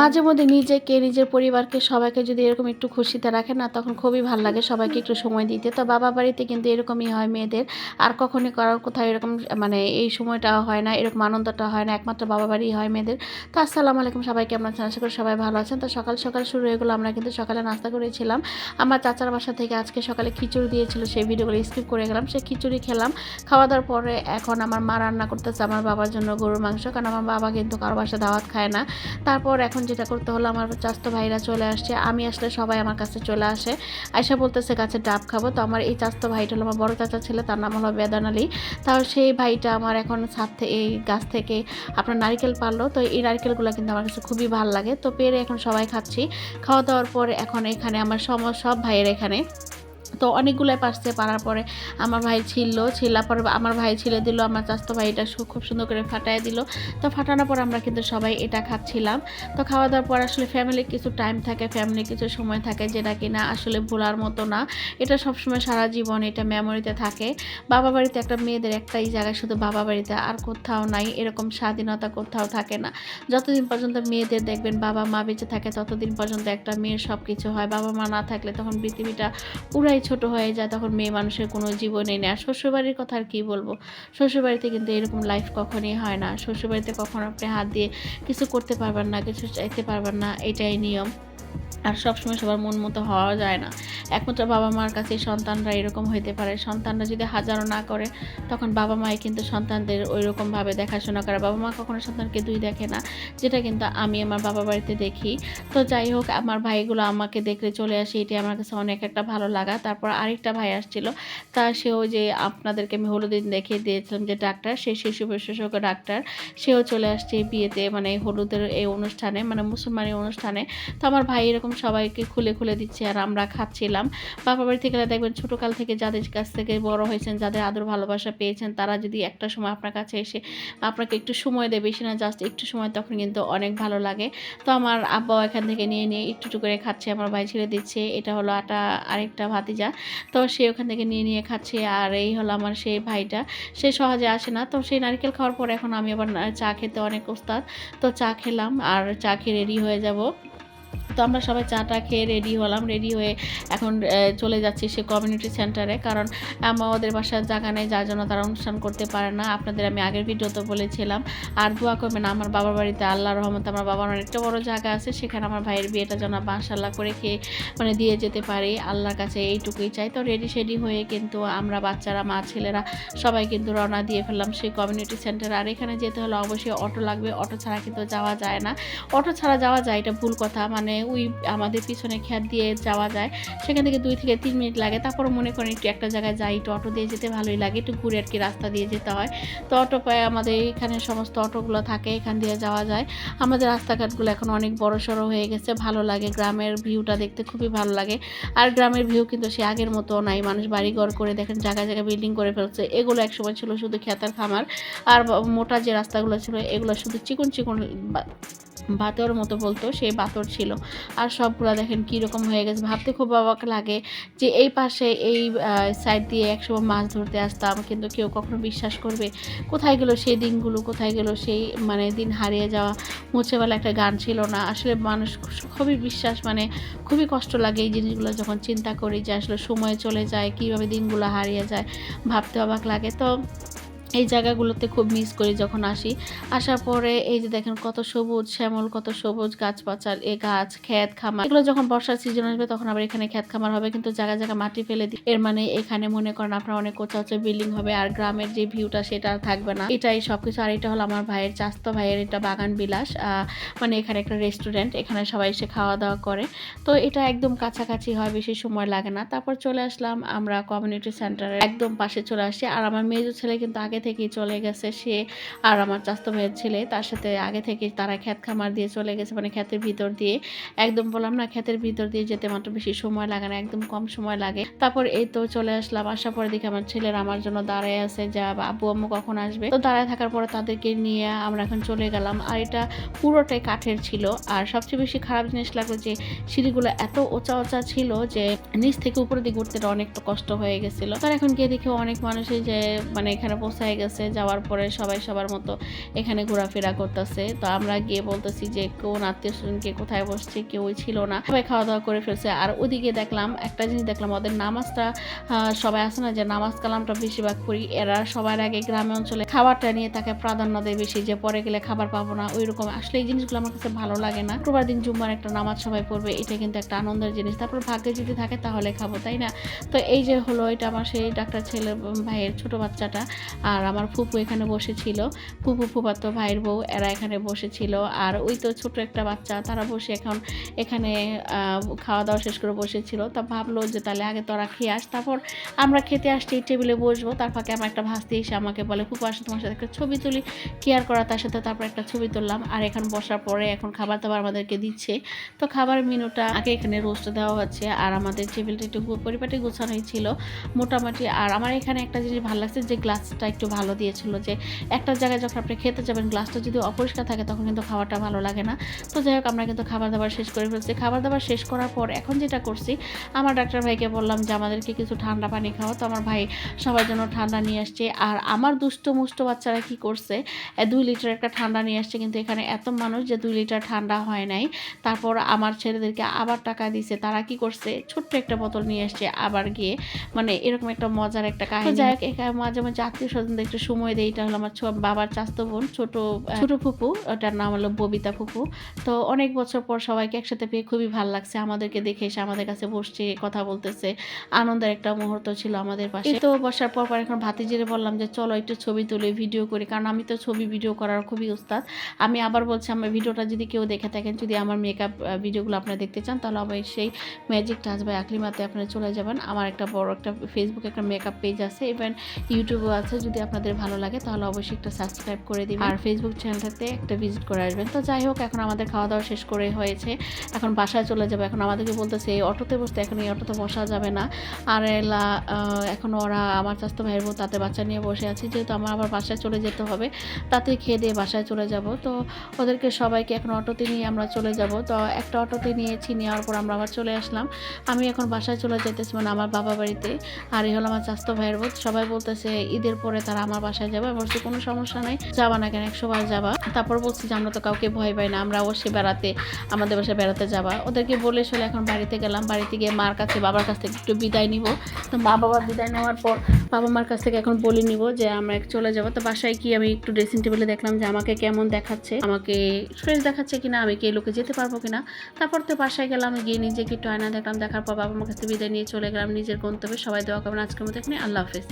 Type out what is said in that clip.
মাঝে মধ্যে নিজেকে, নিজের পরিবারকে, সবাইকে যদি এরকম একটু খুশিতে রাখে না, তখন খুবই ভালো লাগে সবাইকে একটু সময় দিতে। তো বাবা বাড়িতে কিন্তু এরকমই হয় মেয়েদের। আর কখনই কারোর কোথাও এরকম মানে এই সময়টা হয় না, এরকম আনন্দটা হয় না, একমাত্র বাবা বাড়ি হয় মেয়েদের। তো আসসালামু আলাইকুম সবাইকে আমরা আশা করি সবাই ভালো আছেন। তো সকাল সকাল শুরু হয়ে গেলো, আমরা কিন্তু সকালে নাস্তা করেছিলাম। আমার চাচার বাসা থেকে আজকে সকালে খিচুড়ি দিয়েছিল, সেই ভিডিওগুলো স্কিপ করে গেলাম। সেই খিচুড়ি খেলাম। খাওয়া দাওয়ার পরে এখন আমার মা রান্না করতেছে আমার বাবার জন্য গরুর মাংস। কারণ আমার বাবা কিন্তু কারও বাসা দাওয়াত খায় না। তারপর এখন যেটা করতে হলো আমার চাস্তো ভাইরা চলে আসছে। আমি আসলে সবাই আমার কাছে চলে আসে। আয়সা বলতেছে, গাছে ডাব খাব। তো আমার এই চাস্তো ভাইটা হলো আমার বড় চাচা ছেলে, তার নাম হলো বেদান আলী। তাও সেই ভাইটা আমার এখন ছাদ থেকে এই গাছ থেকে আপনার নারিকেল পারল তো এই নারিকেলগুলো কিন্তু আমার কাছে খুবই ভালো লাগে। তো পেরে এখন সবাই খাচ্ছি। খাওয়া দাওয়ার পর এখন এখানে আমার সম, সব ভাইয়ের এখানে। তো অনেকগুলোই পারছে পারার পরে আমার ভাই ছিল, ছিলার পরে আমার ভাই ছিলে দিল, আমার চাস্তো ভাই এটা খুব সুন্দর করে ফাটায় দিল। তো ফাটানোর পর আমরা কিন্তু সবাই এটা খাচ্ছিলাম। তো খাওয়া দাওয়ার পর আসলে ফ্যামিলির কিছু টাইম থাকে ফ্যামিলির কিছু সময় থাকে যেটা কিনা আসলে ভোলার মতো না। এটা সবসময় সারা জীবন এটা মেমোরিতে থাকে। বাবা বাড়িতে একটা মেয়েদের একটাই জায়গায় শুধু বাবা বাড়িতে আর কোথাও নাই, এরকম স্বাধীনতা কোথাও থাকে না। যতদিন পর্যন্ত মেয়েদের দেখবেন বাবা মা বেঁচে থাকে, ততদিন পর্যন্ত একটা মেয়ের সব কিছু হয়। বাবা মা না থাকলে তখন পৃথিবীটা পুরাই ছোট হয়ে যায়, তখন মেয়ে মানুষের কোনো জীবনে নেই। আর শ্বশুরবাড়ির কথা আর কী বলব? শ্বশুরবাড়িতে কিন্তু এরকম লাইফ কখনই হয় না। শ্বশুরবাড়িতে কখনো আপনি হাত দিয়ে কিছু করতে পারবেন না, কিছু চাইতে পারবেন না, এটাই নিয়ম। আর সবসময় সবার মন মতো হওয়া যায় না। একমাত্র বাবা মার কাছে সন্তানরা এরকম হইতে পারে। সন্তানরা যদি হাজারও না করে, তখন বাবা মাই কিন্তু সন্তানদের ওই রকমভাবে দেখাশোনা করে। বাবা মা কখনো সন্তানকে দুই দেখে না, যেটা কিন্তু আমি আমার বাবা বাড়িতে দেখি। তো যাই হোক, আমার ভাইগুলো আমাকে দেখলে চলে আসে এটি আমার কাছে অনেক একটা ভালো লাগা। তারপর আরেকটা ভাই আসছিল, তা সেও যে আপনাদেরকে আমি হলুদিন দেখিয়ে দিয়েছিলাম যে ডাক্তার, সে শিশু বিশেষজ্ঞ ডাক্তার। সেও চলে আসছে বিয়েতে মানে হলুদের এই অনুষ্ঠানে মানে মুসলমানের অনুষ্ঠানে। তো আমার ভাই এরকম সবাইকে খুলে খুলে দিচ্ছে আর আমরা খাচ্ছিলাম। বাবা বাড়ি থেকে দেখবেন ছোটোকাল থেকে যাদের কাছ থেকে বড় হয়েছেন, যাদের আদর ভালোবাসা পেয়েছেন, তারা যদি একটা সময় আপনার কাছে এসে আপনাকে একটু সময় দেবে বেশি না জাস্ট একটু সময়, তখন কিন্তু অনেক ভালো লাগে। তো আমার আব্বাও এখান থেকে নিয়ে নিয়ে একটু একটু করে খাচ্ছে, আমার ভাই ছেড়ে দিচ্ছে। এটা হলো আটা আরেকটা ভাতিজা। তো সে ওখান থেকে নিয়ে নিয়ে খাচ্ছে আর এই হলো আমার সেই ভাইটা। সে সহজে আসে না। তো সেই নারকেল খাওয়ার পর এখন আমি আবার চা খেতে অনেক ওস্তাদ। তো চা খেলাম আর চা খেয়ে রেডি হয়ে যাব। তো আমরা সবাই চাটা খেয়ে রেডি হলাম রেডি হয়ে এখন চলে যাচ্ছি সে কমিউনিটি সেন্টারে কারণ আমাদের বাসার জায়গা নেই, যার জন্য তারা অনুষ্ঠান করতে পারে না। আপনাদের আমি আগের ভিডিওতে বলেছিলাম। আর দোয়া করবেন, আমার বাবার বাড়িতে আল্লাহ রহমত আমার বাবার অনেকটা বড় জায়গা আছে, সেখানে আমার ভাইয়ের বিয়েটা যেন মাশাল্লাহ করে খেয়ে মানে দিয়ে যেতে পারি। আল্লাহর কাছে এইটুকুই চাই। তো রেডি শেডি হয়ে কিন্তু আমরা বাচ্চারা, মা ছেলেরা সবাই কিন্তু রওনা দিয়ে ফেললাম সেই কমিউনিটি সেন্টার আর এখানে যেতে হলে অবশ্যই অটো লাগবে। অটো ছাড়া কিন্তু যাওয়া যায় না। অটো ছাড়া যাওয়া যায়, এটা ভুল কথা। মানে ওই আমাদের পিছনে খ্যাত দিয়ে যাওয়া যায়। সেখান থেকে দুই থেকে তিন মিনিট লাগে। তারপর মনে করেন একটু একটা জায়গায় যাই, একটু অটো দিয়ে যেতে ভালোই লাগে। একটু ঘুরে আর কি রাস্তা দিয়ে যেতে হয়। তো অটো পায়, আমাদের এখানে সমস্ত অটোগুলো থাকে, এখান দিয়ে যাওয়া যায়। আমাদের রাস্তাঘাটগুলো এখন অনেক বড় সড়ো হয়ে গেছে। ভালো লাগে, গ্রামের ভিউটা দেখতে খুবই ভালো লাগে। আর গ্রামের ভিউ কিন্তু সে আগের মতো নাই। মানুষ বাড়ি ঘর করে দেখেন, জায়গায় জায়গায় বিল্ডিং করে ফেলছে। এগুলো একসময় ছিল শুধু খেতার খামার। আর মোটা যে রাস্তাগুলো ছিল, এগুলো শুধু চিকন চিকন বাতর মতো বলতো সেই বাতর ছিল। আর সবগুলো দেখেন কীরকম হয়ে গেছে। ভাবতে খুব অবাক লাগে যে এই পাশে এই সাইড দিয়ে একসময় মাছ ধরতে আসতাম, কিন্তু কেউ কখনো বিশ্বাস করবে। কোথায় গেলো সেই দিনগুলো? কোথায় গেলো সেই মানে দিন হারিয়ে যাওয়া? মুছেবেলা একটা গান ছিল না। আসলে মানুষ খুবই বিশ্বাস মানে খুবই কষ্ট লাগে এই জিনিসগুলো যখন চিন্তা করি যে আসলে সময় চলে যায়, কীভাবে দিনগুলো হারিয়ে যায়, ভাবতে অবাক লাগে। তো এই জায়গাগুলোতে খুব মিস করি যখন আসি। আসার পরে এই যে দেখেন কত সবুজ শ্যামল, কত সবুজ গাছপাচাল এ গাছ, ক্ষেত, খামার। এগুলো যখন বর্ষার সিজন আসবে তখন আবার এখানে ক্ষেত, খামার হবে। কিন্তু জায়গা জায়গা মাটি ফেলে দিই এর মানে এখানে মনে করেন আপনার অনেক উঁচা বিল্ডিং হবে আর গ্রামের যে ভিউটা সেটা আর থাকবে না। এটাই সবকিছু। আর এটা হলো আমার ভাইয়ের, চাস্ত ভাইয়ের এটা বাগান বিলাস। মানে এখানে একটা রেস্টুরেন্ট এখানে সবাই এসে খাওয়া দাওয়া করে। তো এটা একদম কাছাকাছি হয়, বেশি সময় লাগে না। তারপর চলে আসলাম আমরা কমিউনিটি সেন্টারে একদম পাশে চলে আসি। আর আমার মেজো ছেলে কিন্তু আগে থেকেই চলে গেছে সে আর আমার চাস্তো ভাইয়ের ছেলে। তার সাথে আগে থেকে তারা ক্ষেত খামার দিয়ে চলে গেছে মানে ক্ষেতের ভিতর দিয়ে। একদম বললাম না, ক্ষেতের ভিতর দিয়ে যেতে মাত্র বেশি সময় লাগে না, একদম কম সময় লাগে। তারপর এই তো চলে আসলাম, আসার পরে দেখি আমার ছেলের আমার জন্য দাঁড়ায় আছে, যা আব্বু আম্মু কখন আসবে? তো দাঁড়ায় থাকার পরে তাদেরকে নিয়ে আমরা এখন চলে গেলাম। আর এটা পুরোটাই কাঠের ছিল। আর সবচেয়ে বেশি খারাপ জিনিস লাগল যে, সিঁড়িগুলো এত ওচা ওচা ছিল যে, নিচ থেকে উপরের দিকে উঠতে অনেকটা কষ্ট হয়ে গেছিল। তার এখন গিয়ে দেখে অনেক মানুষই যে মানে এখানে পৌঁছায় হয়ে গেছে, যাওয়ার পরে সবাই সবার মতো এখানে ঘোরাফেরা করতেছে। তো আমরা গিয়ে বলতেছি যে, কোন আত্মীয় স্বজনকে কোথায় বসছে? কেউই ছিল না। সবাই খাওয়া দাওয়া করে ফেলছে। আর ওদিকে দেখলাম, একটা জিনিস দেখলাম, ওদের নামাজটা সবাই আছে না যে, নামাজ কালামটা বেশিরভাগ করি এরা সবার আগে গ্রামে অঞ্চলে খাবারটা নিয়ে তাকে প্রাধান্য দেয় বেশি যে, পরে গেলে খাবার পাবো না। ওই রকম আসলে এই জিনিসগুলো আমার কাছে ভালো লাগে না। শুক্রবার দিন জুম্মার একটা নামাজ সবাই পড়বে, এটা কিন্তু একটা আনন্দের জিনিস। তারপর ভাগ্যে যদি থাকে তাহলে খাব, তাই না? তো এই যে হলো, এটা আমার সেই ডাক্তার ছেলে ভাইয়ের ছোট বাচ্চাটা। আর আমার ফুপু এখানে বসেছিল। ফুপু ফুপাতো ভাইয়ের বউ, এরা এখানে বসেছিল। আর ওই তো ছোট একটা বাচ্চা, তারা বসে এখন এখানে খাওয়া দাওয়া শেষ করে বসেছিল। তা ভাবলো যে তাহলে আগে তোরা খেয়ে আস, তারপর আমরা খেতে আসছি টেবিলে বসবো। তার ফাঁকে আমার একটা ভাস্তি এসে আমাকে বলে, ফুপু, আসে, তোমার সাথে একটা ছবি তুলি। কেয়ার করা, তার সাথে তারপর একটা ছবি তুললাম। আর এখন বসার পরে এখন খাবার দাবার আমাদেরকে দিচ্ছে। তো খাবার মেনুটা আগে এখানে রোস্ট দেওয়া হচ্ছে। আর আমাদের টেবিলটা একটু পরিপাটি গোছানোই ছিল, মোটামুটি। আর আমার এখানে একটা জিনিস ভালো লাগছে যে গ্লাসটা একটু ভালো দিয়েছিল যে একটা জায়গায় যখন আপনি খেতে যাবেন গ্লাসটা যদি অপরিষ্কার থাকে তখন কিন্তু খাবারটা ভালো লাগে না। তো যাই হোক আমরা কিন্তু খাবার দাবার শেষ করে ফেলছি। খাবার দাবার শেষ করার পর এখন যেটা করছি আমার ডাক্তার ভাইকে বললাম যে আমাদেরকে কিছু ঠান্ডা পানি খাওয়া তো আমার ভাই সবার জন্য ঠান্ডা নিয়ে আসছে। আর আমার দুষ্ট মুষ্ট বাচ্চারা কি করছে দুই লিটার একটা ঠান্ডা নিয়ে আসছে। কিন্তু এখানে এত মানুষ যে দুই লিটার ঠান্ডা হয় নাই। তারপর আমার ছেলেদেরকে আবার টাকা দিছে। তারা কি করছে ছোট্ট একটা বোতল নিয়ে আসছে আবার গিয়ে। মানে এরকম একটা মজার একটা কাহিনী। যাই হোক এখানে মাঝে মাঝে আত্মীয় স্বজনদের একটু সময় দেয় এটা হলো আমার বাবার চাস্তো বোন ছোট ছোট ফুপু? ওটার নাম হলো ববিতা ফুপু। তো অনেক বছর পর সবাইকে একসাথে পেয়ে খুবই ভালো লাগছে। আমাদেরকে দেখে এসে আমাদের কাছে বসছে কথা বলতেছে। আনন্দের একটা মুহূর্ত ছিল আমাদের পাশে। তো বসার পর পর এখন ভাতিজিরে বললাম যে চলো একটু ছবি তুলে ভিডিও করি। কারণ আমি তো ছবি ভিডিও করার খুবই উস্তাদ আমি আবার বলছি আমার ভিডিওটা যদি কেউ দেখে থাকেন যদি আমার মেকআপ ভিডিওগুলো আপনারা দেখতে চান তাহলে অবশ্যই ম্যাজিক টাচ বাই আকলিমাতে আপনারা চলে যাবেন। আমার একটা বড় একটা ফেসবুকে একটা মেকআপ পেজ আছে। ইভেন ইউটিউবও আছে। যদি আপনাদের ভালো লাগে, তাহলে অবশ্যই একটা সাবস্ক্রাইব করে দিবেন। আর ফেসবুক চ্যানেলটাতে একটা ভিজিট করে আসবেন। তো যাই হোক, এখন আমাদের খাওয়া দাওয়া শেষ করে হয়েছে। এখন বাসায় চলে যাবে। এখন আমাদেরকে বলতেছে, এই অটোতে বসতে এখন এই অটোতে বসা যাবে না। আর এলা এখন ওরা আমার স্বাস্থ্য ভাইয়ের বউ তাতে বাচ্চা নিয়ে বসে আছে। যেহেতু আমার আবার বাসায় চলে যেতে হবে, তাতে খেয়ে দিয়ে বাসায় চলে যাব। তো ওদেরকে সবাইকে এখন অটোতে নিয়ে আমরা চলে যাব। তো একটা অটোতে নিয়েছি, নেওয়ার পর আমরা আবার চলে আসলাম। আমি এখন বাসায় চলে যেতেছি মানে আমার বাবা বাড়িতে। আর এই হলো আমার স্বাস্থ্য ভাইয়ের বোধ সবাই বলতেছে, ঈদের পরে তারা আমার বাসায় যাবে। বলছি কোনো সমস্যা নাই, যাবা না কেন? একশো বার যাবা। তারপর বলছি যে, আমরা তো কাউকে ভয় পাই না, আমরা অবশ্যই বেড়াতে, আমাদের বাসায় বেড়াতে যাবা। ওদেরকে বলে চলে, এখন বাড়িতে গেলাম, বাড়িতে গিয়ে মার কাছে, বাবার কাছ থেকে একটু বিদায় নিব। তো মা বাবার বিদায় নেওয়ার পর বাবা মার কাছ থেকে এখন বলে নিব যে, আমরা চলে যাব। তো বাসায় কি আমি একটু ড্রেসিং টেবিলে দেখলাম যে, আমাকে কেমন দেখাচ্ছে, আমাকে ফ্রেশ দেখাচ্ছে কিনা, আমি কি লোকে যেতে পারব কিনা? তারপর তো বাসায় গেলাম, গিয়ে নিজেকে একটু আয়না দেখলাম, দেখার পর বাবা মার কাছে বিদায় নিয়ে চলে গেলাম, নিজের গন্তব্যে সবাই দেওয়া করবেন আজকের মতো এখানে আল্লাহ হাফেজ।